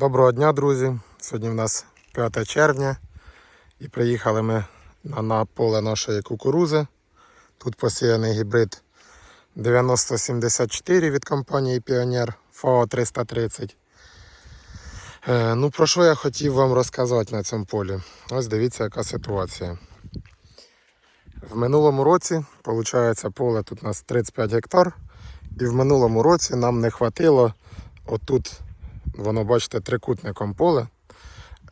Доброго дня, друзі! Сьогодні в нас 5 червня і приїхали ми на, поле нашої кукурузи. Тут посіяний гібрид 9074 від компанії Pioneer FAO 330. Е, ну, про що я хотів вам розказати на цьому полі? Ось дивіться, яка ситуація. В минулому році, виходить, поле тут у нас 35 гектар. І в минулому році нам не хватило отут воно, бачите, трикутником поле.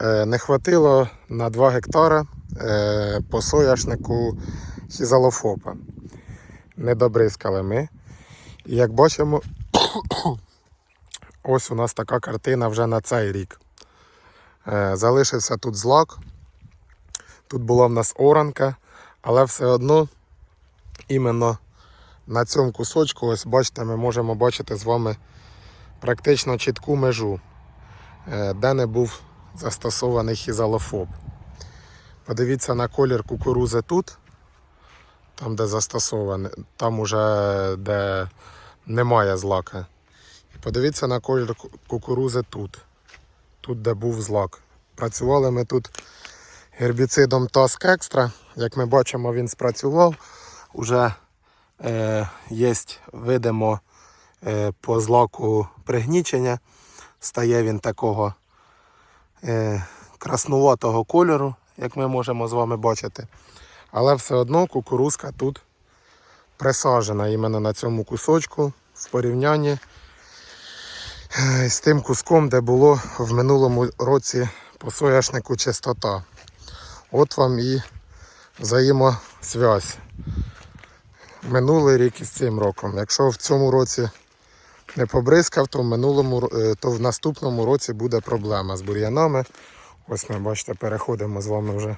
Е, Не хватило на 2 гектара е, по соняшнику хізалофопа. Не добризкали ми. І як бачимо, ось у нас така картина вже на цей рік. Е, Залишився тут злак. Тут була в нас оранка, але все одно іменно на цьому кусочку, ось бачите, ми можемо бачити з вами практично чітку межу, е, де не був застосований хізалофоб. Подивіться на колір кукурузи тут, там де застосований, там уже де немає злака. І подивіться на колір кукурузи тут, тут де був злак. Працювали ми тут гербіцидом Task Extra. Як ми бачимо, він спрацював. Уже е, є, видимо, по злаку пригнічення. Стає він такого е, краснуватого кольору, як ми можемо з вами бачити. Але все одно кукурузка тут присаджена іменно на цьому кусочку в порівнянні е, з тим куском, де було в минулому році по соняшнику чистота. От вам і взаємосвязь. Минулий рік із цим роком. Якщо в цьому році не побризкав, то в минулому е, то в наступному році буде проблема з бур'янами. Ось ми бачите, переходимо з вами вже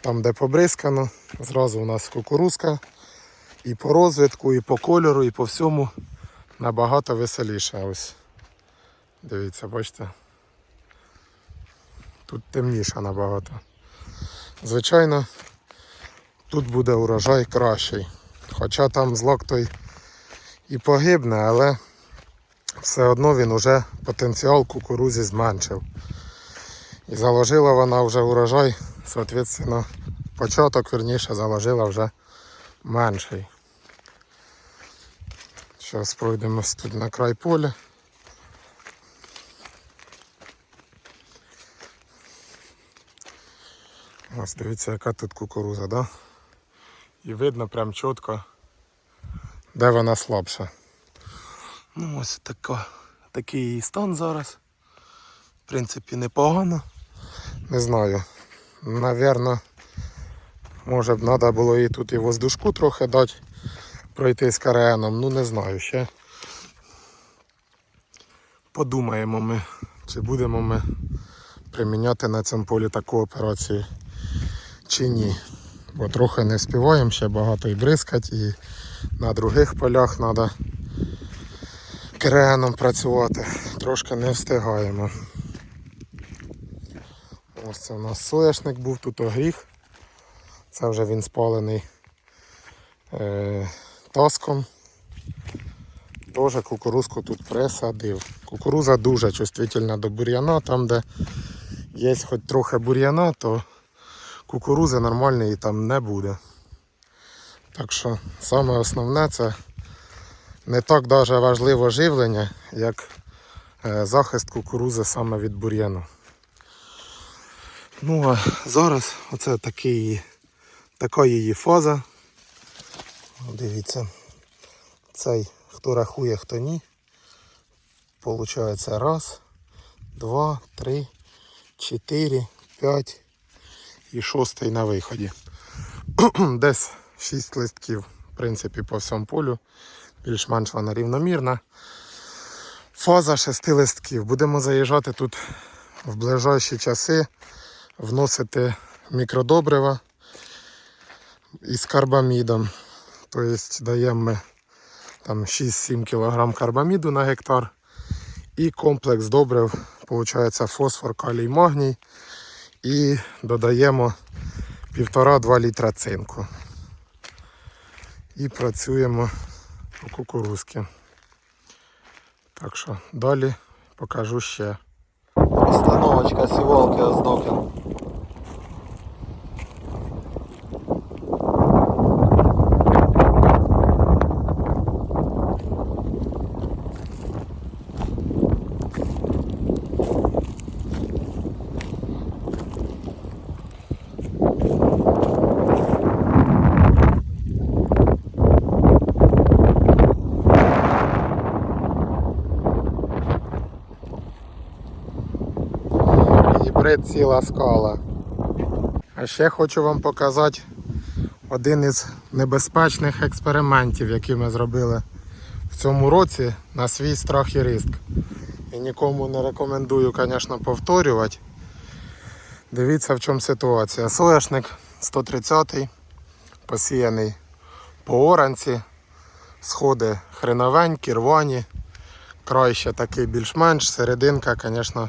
там, де побризкано. Зразу у нас кукурузка. І по розвитку, і по кольору, і по всьому набагато веселіше. Ось. Дивіться, бачите. Тут темніше набагато. Звичайно, тут буде урожай кращий. Хоча там злак той і погибне, але все одно він уже потенціал кукурузі зменшив. І заложила вона вже урожай, соответственно, початок, верніше, заложила вже менший. Зараз пройдемось тут на край поля. Ось дивіться, яка тут кукуруза, да? І видно прям чітко, де вона слабша. Ну ось така, такий стан зараз. В принципі, непогано. Не знаю. Навірно, може б треба було і тут і воздушку трохи дати, пройти з кареном. Ну не знаю ще. Подумаємо ми, чи будемо ми приміняти на цьому полі таку операцію чи ні. Бо трохи не співаємо, ще багато і бризкать, і на других полях треба креном працювати. Трошки не встигаємо. Ось це у нас соняшник був, тут огріх. Це вже він спалений е, таском. Теж кукурузку тут присадив. Кукуруза дуже чувствительна до бур'яна, там де є хоч трохи бур'яна, то кукурузи нормальної там не буде. Так що саме основне це не так даже важливо живлення, як е, захист кукурузи саме від бур'яну. Ну а зараз оце такий, така її фаза. Дивіться, цей хто рахує, хто ні. Получається раз, два, три, чотири, п'ять і шостий на виході. Десь 6 листків, в принципі, по всьому полю. Більш-менш вона рівномірна. Фаза 6 листків. Будемо заїжджати тут в ближайші часи, вносити мікродобрива із карбамідом. Тобто даємо ми там 6-7 кг карбаміду на гектар. І комплекс добрив, виходить, фосфор, калій, магній. І додаємо 1,5-2 літра цинку. І працюємо по кукурузки. Так що далі покажу ще. Остановочка сівалки Оздокін. Гібрид ціла скала. А ще хочу вам показати один із небезпечних експериментів, які ми зробили в цьому році на свій страх і ризик. І нікому не рекомендую, звісно, повторювати. Дивіться, в чому ситуація. Соняшник 130-й, посіяний по оранці, сходи хреновенькі, рвані, край ще такий більш-менш, серединка, звісно,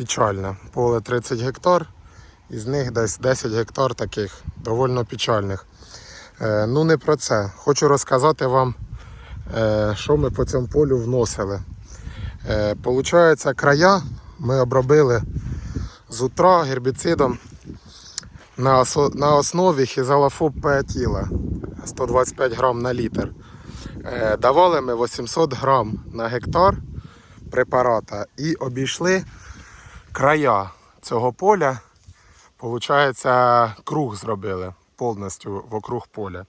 печальна. Поле 30 гектар, із них десь 10 гектар таких довольно печальних. Е, ну не про це. Хочу розказати вам, е, що ми по цьому полю вносили. Е, получається, края ми обробили з утра гербіцидом на, основі хізалофоб пеатіла 125 грам на літр. Давали ми 800 грам на гектар препарата і обійшли края цього поля. Получається, круг зробили повністю вокруг поля.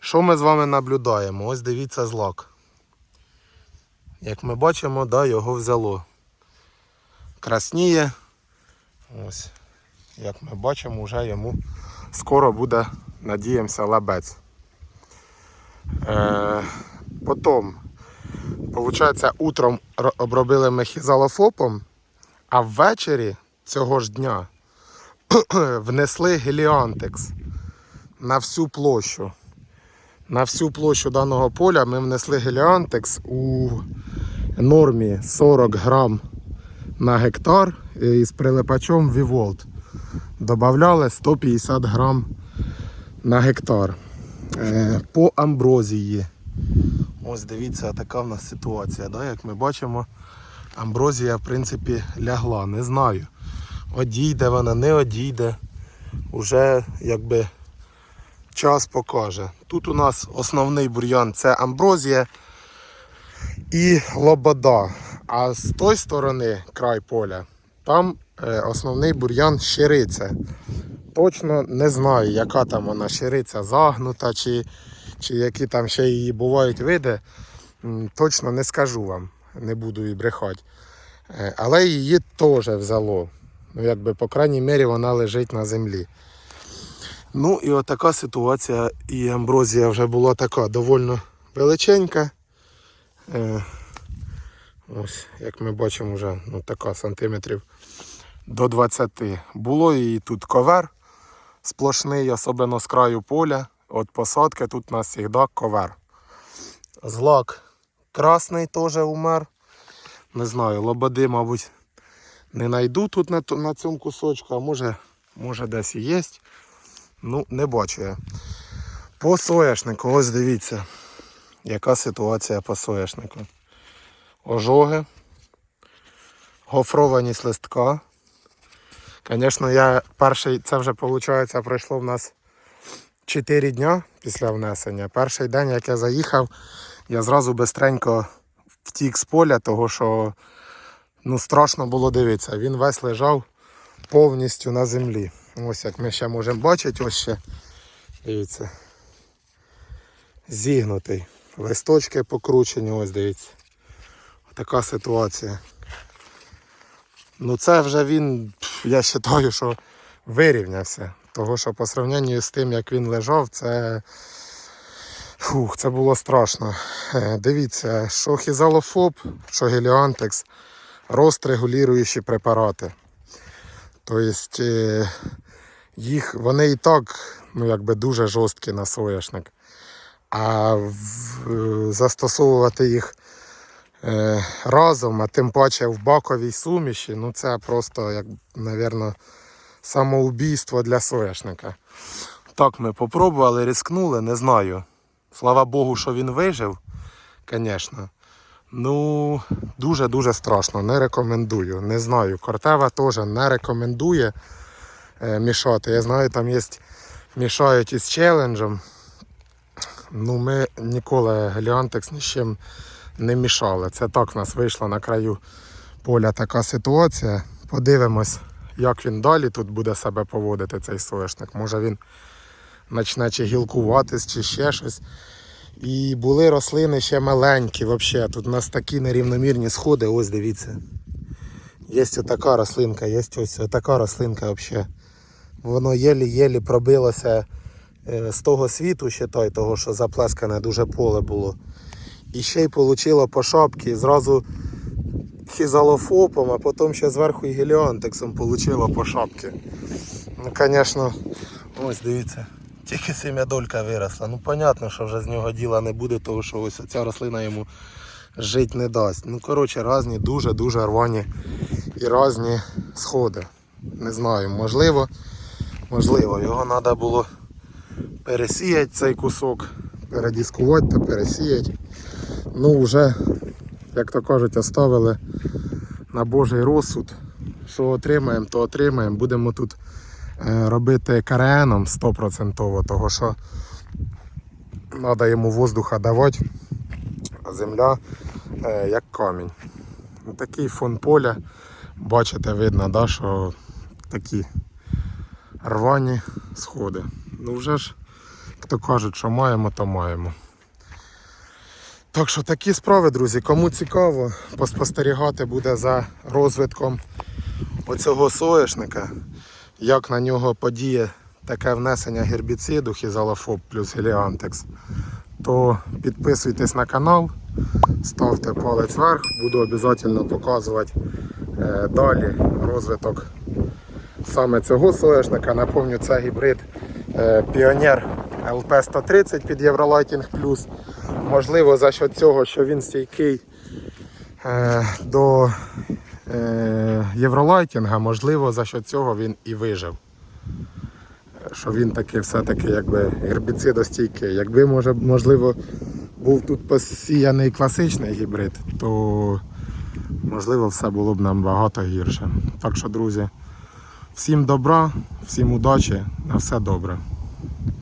Що ми з вами наблюдаємо? Ось дивіться злак. Як ми бачимо, да, його взяло. Красніє. Ось. Як ми бачимо, вже йому скоро буде, надіємося, лабець. Е, потім, виходить, утром обробили ми хізалофопом, а ввечері цього ж дня внесли геліантекс на всю площу. На всю площу даного поля ми внесли геліантекс у нормі 40 грам на гектар із прилипачом Віволт. Добавляли 150 грам на гектар. Е, По амброзії. Ось дивіться, така в нас ситуація. Да? Як ми бачимо, амброзія в принципі лягла. Не знаю. Одійде вона, не одійде. Уже якби час покаже. Тут у нас основний бур'ян це амброзія і лобода. А з тої сторони, край поля, там е, основний бур'ян щириця. Точно не знаю, яка там вона щириця загнута, чи, чи які там ще її бувають види. Точно не скажу вам, не буду і брехати. Е, Але її теж взяло. Ну, якби, по крайній мірі, вона лежить на землі. Ну і отака ситуація. І амброзія вже була така доволі величенька. Е, ось, як ми бачимо, вже ну, така сантиметрів до 20. Було її тут ковер сплошний, особливо з краю поля. От посадки тут у нас завжди ковер. Злак красний теж умер. Не знаю, лободи, мабуть, не знайду тут на, на цьому кусочку, а може, може десь і є. Ну, не бачу я. По соняшнику, ось дивіться, яка ситуація по соняшнику. Ожоги, гофрованість листка. Звісно, я перший, це вже виходить, пройшло в нас 4 дня після внесення. Перший день, як я заїхав, я зразу бистренько втік з поля, того що ну, страшно було дивитися. Він весь лежав повністю на землі. Ось як ми ще можемо бачити, ось ще дивіться. Зігнутий. Листочки покручені, ось дивіться. Така ситуація. Ну це вже він, я вважаю, що вирівнявся. Того що по сравненню з тим, як він лежав, це. Фух, це було страшно. Е, Дивіться, що хізалофоб, що геліантекс, рост регулюючі препарати. Тобто е, їх, вони і так ну, якби дуже жорсткі на соняшник. А е, застосовувати їх разом, а тим паче в баковій суміші, ну це просто, як, мабуть, самоубійство для соняшника. Так ми попробували, рискнули, не знаю. Слава Богу, що він вижив, звісно. Ну, дуже-дуже страшно. Не рекомендую. Не знаю. Кортева теж не рекомендує е, мішати. Я знаю, там є мішають із челенджем. Ну, ми ніколи Геліантекс ні з чим не мішали. Це так в нас вийшла на краю поля така ситуація. Подивимось, як він далі тут буде себе поводити, цей соняшник. Може він почне гілкуватись, чи ще щось. І були рослини ще маленькі взагалі. Тут у нас такі нерівномірні сходи, ось дивіться. Є така рослинка, є ось така рослинка взагалі. Воно єлі-єлі пробилося е, з того світу, ще той, того, що заплескане дуже поле було. І ще й отримало по шапці зразу хізалофопом, а потім ще зверху і геліантексом отримало по шапці. Ну, звісно, ось дивіться. Тільки сем'ядолька виросла. Ну, понятно, що вже з нього діла не буде, тому що ось ця рослина йому жити не дасть. Ну, коротше, різні, дуже-дуже рвані і різні сходи. Не знаю, можливо, можливо, його треба було пересіяти цей кусок, передіскувати та пересіяти. Ну, вже, як то кажуть, оставили на Божий розсуд. Що отримаємо, то отримаємо. Будемо тут робити кареном 100%, того що треба йому воздуха давати, а земля е, як камінь. Такий фон поля, бачите, видно, да, що такі рвані сходи. Ну вже ж, хто кажуть, що маємо, то маємо. Так що такі справи, друзі. Кому цікаво, поспостерігати буде за розвитком оцього соєшника, як на нього подіє таке внесення гербіциду хізалофоб плюс геліантекс, то підписуйтесь на канал, ставте палець вверх, буду обов'язково показувати е, далі розвиток саме цього соєшника. Напомню, це гібрид е, Піонер LP130 під Євролайтінг Плюс. Можливо, за счет цього, що він стійкий е, до Євролайтінга, можливо, за счет цього він і вижив. Е, Що він таки все-таки якби гербіцидостійкий. Якби може, можливо був тут посіяний класичний гібрид, то можливо все було б нам багато гірше. Так що, друзі, всім добра, всім удачі, на все добре.